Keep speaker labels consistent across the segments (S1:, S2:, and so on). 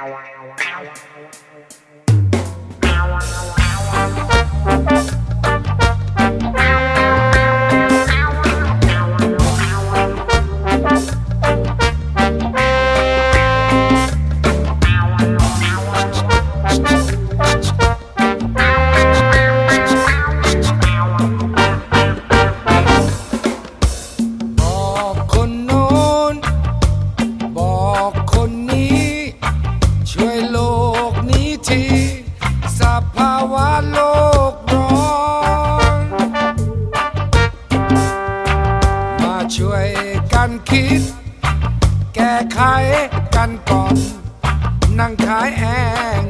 S1: บอ ช่วยโลกนี้ทีสภาวะโลกร้อน มาช่วยกันคิด แก้ไขกันก่อน นั่งขายแอร์เงิ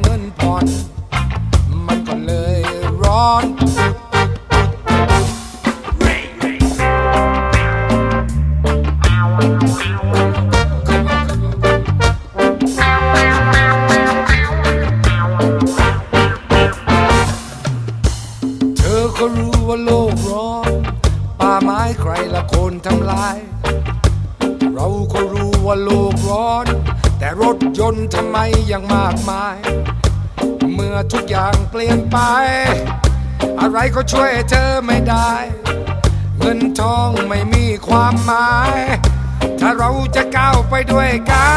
S1: ร้อน ป่าไม้ใครละคนทำลาย เราก็รู้ว่าโลกร้อน แต่รถยนต์ทำไมยังมากมาย เมื่อทุกอย่างเปลี่ยนไป อะไรก็ช่วยเธอไม่ได้ เงินทองไม่มีความหมาย ถ้าเราจะก้าวไปด้วยกั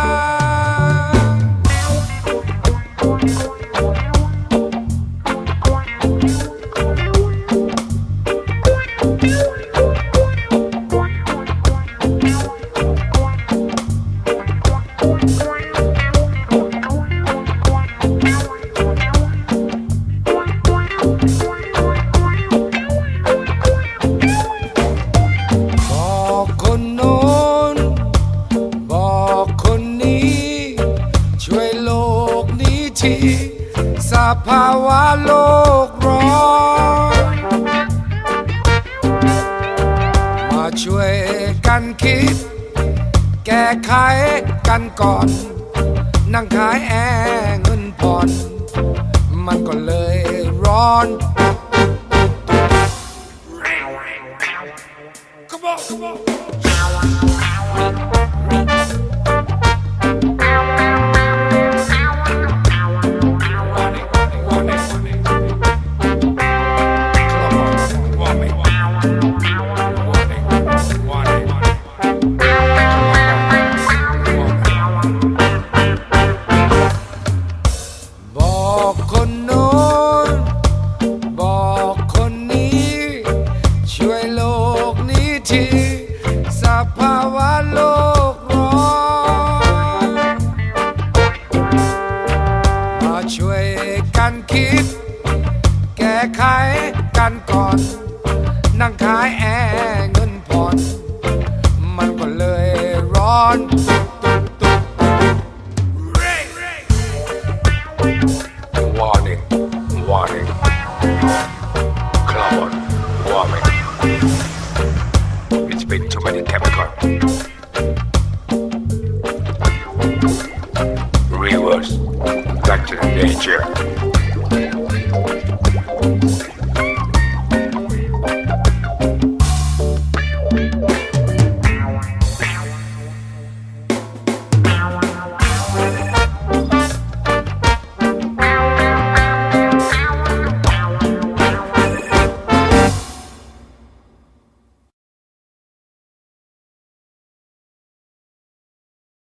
S1: น ทีสภาวะโลกร้อนมาช่วยกันคิด แก้ไขกันก่อน นั่งขายแอร์เงินผ่อน มันก็เลยร้อน Come on, come on. "บอก กันก่อน นั่งขายแอร์เงินผ่อน มันก็เลยร้อน
S2: Warning, warning. Cloud warming. It's been too many chemical. Rivers, got to the danger.